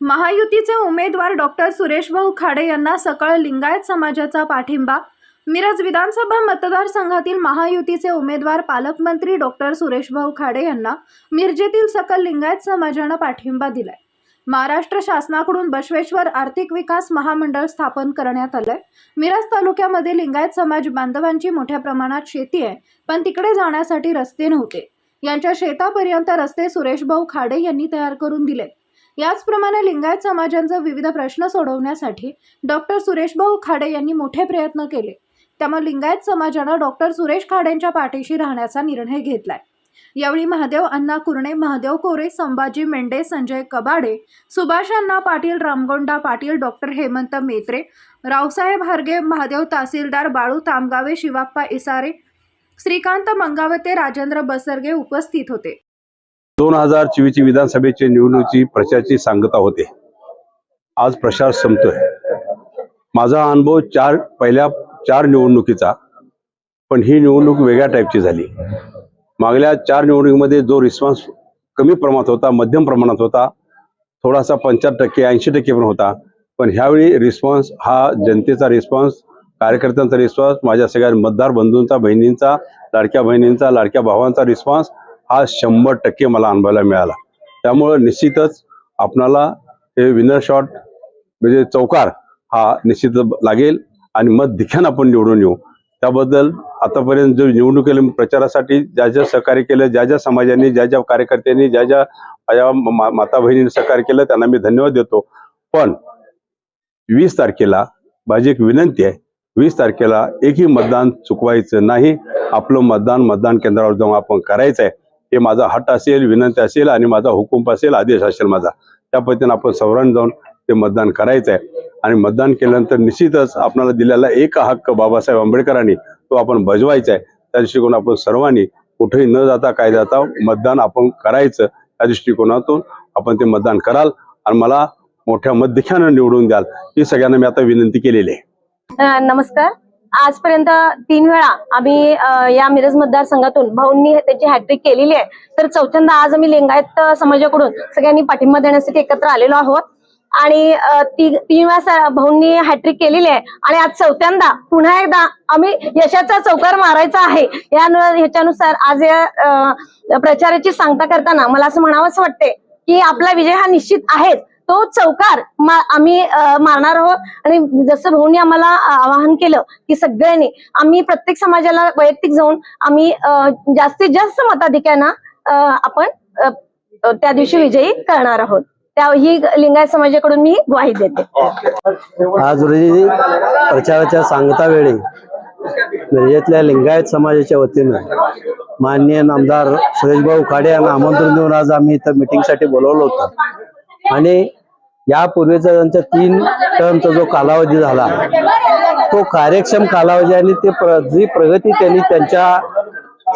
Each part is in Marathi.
महायुतीचे उमेदवार डॉक्टर सुरेशभाऊ खाडे यांना सकाळ लिंगायत समाजाचा पाठिंबा. मिरज विधानसभा मतदारसंघातील महायुतीचे उमेदवार पालकमंत्री डॉक्टर सुरेशभाऊ खाडे यांना मिरजेतील सकल लिंगायत समाजानं पाठिंबा दिलाय. महाराष्ट्र शासनाकडून बसवेश्वर आर्थिक विकास महामंडळ स्थापन करण्यात आलंय. मिरज तालुक्यामध्ये लिंगायत समाज बांधवांची मोठ्या प्रमाणात शेती आहे पण तिकडे जाण्यासाठी रस्ते नव्हते. यांच्या शेतापर्यंत रस्ते सुरेशभाऊ खाडे यांनी तयार करून दिले याचप्रमाणे लिंगायत समाजांचा विविध प्रश्न सोडवण्यासाठी डॉक्टर सुरेशभाऊ खाडे यांनी मोठे प्रयत्न केले. त्यामुळे लिंगायत समाजानं डॉक्टर सुरेश खाडेंच्या पाठीशी राहण्याचा निर्णय घेतलाय. यावेळी महादेव अण्णा कुरणे महादेव कोरे संभाजी मेंढे संजय कबाडे सुभाष अण्णा पाटील रामगोंडा पाटील डॉक्टर हेमंत मेत्रे रावसाहेब हरगे महादेव तहसीलदार बाळू तामगावे शिवाप्पा इसारे श्रीकांत मंगावते राजेंद्र बसरगे उपस्थित होते. दोन हजार चोवीसची विधानसभेची निवडणुकीची प्रचाराची सांगता होते. आज प्रचार संपतोय. माझा अनुभव चार पहिल्या चार निवडणुकीचा पण ही निवडणूक वेगळ्या टाईपची झाली. मागल्या चार निवडणुकीमध्ये जो रिस्पॉन्स कमी प्रमाणात होता मध्यम प्रमाणात होता थोडासा पंच्याहत्तर टक्के ऐंशी टक्के पण होता. पण ह्यावेळी रिस्पॉन्स हा जनतेचा रिस्पॉन्स कार्यकर्त्यांचा रिस्पॉन्स माझ्या सगळ्या मतदार बंधूंचा बहिणींचा लाडक्या बहिणींचा लाडक्या भावांचा रिस्पॉन्स हा शंभर टक्के मला अनुभवायला मिळाला. त्यामुळं निश्चितच आपणाला हे विनर शॉट म्हणजे चौकार हा निश्चित लागेल आणि मत दिख्यान आपण निवडून येऊ. त्याबद्दल आतापर्यंत जो निवडणुकीला प्रचारासाठी ज्या ज्या सहकार्य केलं ज्या ज्या समाजांनी ज्या ज्या कार्यकर्त्यांनी ज्या ज्या माझ्या मा- माता बहिणींनी सहकार्य केलं त्यांना मी धन्यवाद देतो. पण वीस तारखेला माझी एक विनंती आहे वीस तारखेला एकही मतदान चुकवायचं नाही. आपलं मतदान मतदान केंद्रावर जाऊन आपण करायचं आहे. हे माझा हट असेल विनंती असेल आणि माझा हुकूम असेल आदेश असेल माझा. त्या पद्धतीने आपण सवरण जाऊन ते मतदान करायचं आहे आणि मतदान केल्यानंतर निश्चितच आपल्याला दिलेला एक हक्क बाबासाहेब आंबेडकरांनी तो आपण बजवायचा आहे त्या दृष्टिकोन आपण सर्वांनी कुठेही न जाता काय जाता मतदान आपण करायचं त्या दृष्टिकोनातून आपण ते मतदान कराल. आणि मला मोठ्या मतदिख्यानं निवडून द्याल. ही सगळ्यांना मी आता विनंती केलेली आहे. नमस्कार. आजपर्यंत तीन वेळा आम्ही या मिरज मतदारसंघातून भाऊंनी त्याची हॅट्रिक केलेली आहे. तर चौथ्यांदा आज आम्ही लिंगायत समाजाकडून सगळ्यांनी पाठिंबा देण्यासाठी एकत्र आलेलो आहोत. आणि ती तीन वेळा भाऊंनी हॅट्रिक केलेली आहे. आणि आज चौथ्यांदा पुन्हा एकदा आम्ही यशाचा चौकार मारायचा आहे. या ह्याच्यानुसार आज या प्रचाराची सांगता करताना मला असं म्हणावंच वाटते की आपला विजय हा निश्चित आहेच. तो चौकार मा- आम्ही मारणार आहोत. आणि जसं भाऊनी आम्हाला आवाहन केलं की सगळ्यांनी आम्ही प्रत्येक समाजाला वैयक्तिक जाऊन आम्ही जास्तीत जास्त मताधिक्यानं आपण त्या दिवशी विजयी करणार आहोत. त्या ही लिंगायत समाजाकडून मी ग्वाही देते. आज रोजी प्रचाराच्या सांगता वेळी मिरजेतल्या लिंगायत समाजाच्या वतीनं माननीय नामदार सुरेशभाऊ खाडे यांना आमंत्रण देऊन आज आम्ही इथं मिटिंगसाठी बोलवलं होतं. आणि यापूर्वीचा त्यांचा तीन टर्मचा जो कालावधी झाला तो कार्यक्षम कालावधी आणि ते प्र जी प्रगती त्यांनी त्यांच्या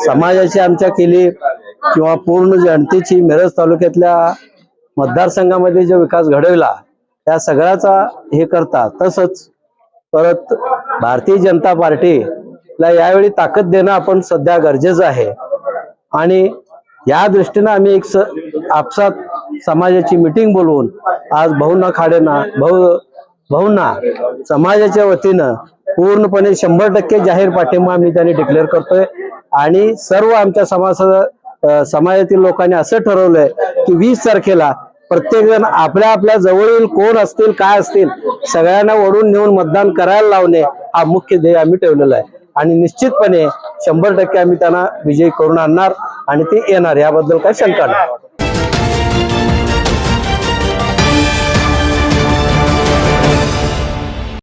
समाजाची आमच्या केली किंवा पूर्ण जनतेची मिरज तालुक्यातल्या मतदारसंघामध्ये जो विकास घडविला त्या सगळ्याचा हे करता तसंच परत भारतीय जनता पार्टीला यावेळी ताकद देणं आपण सध्या गरजेचं आहे. आणि या दृष्टीनं आम्ही एक स आपसात समाजाची मिटिंग बोलवून आज भाऊंना खाडेना भाऊ भाऊंना समाजाच्या वतीनं पूर्णपणे शंभर टक्के जाहीर पाठिंबा आम्ही त्यांनी डिक्लेअर करतोय. आणि सर्व आमच्या समाज समाजातील लोकांनी असं ठरवलंय की वीस तारखेला प्रत्येक जण आपल्या आपल्या जवळील कोण असतील काय असतील सगळ्यांना ओढून नेऊन मतदान करायला लावणे हा मुख्य ध्येय आम्ही ठेवलेला आहे. आणि निश्चितपणे शंभर टक्के आम्ही त्यांना विजयी करून आणणार आणि ते येणार याबद्दल काही शंका नाही.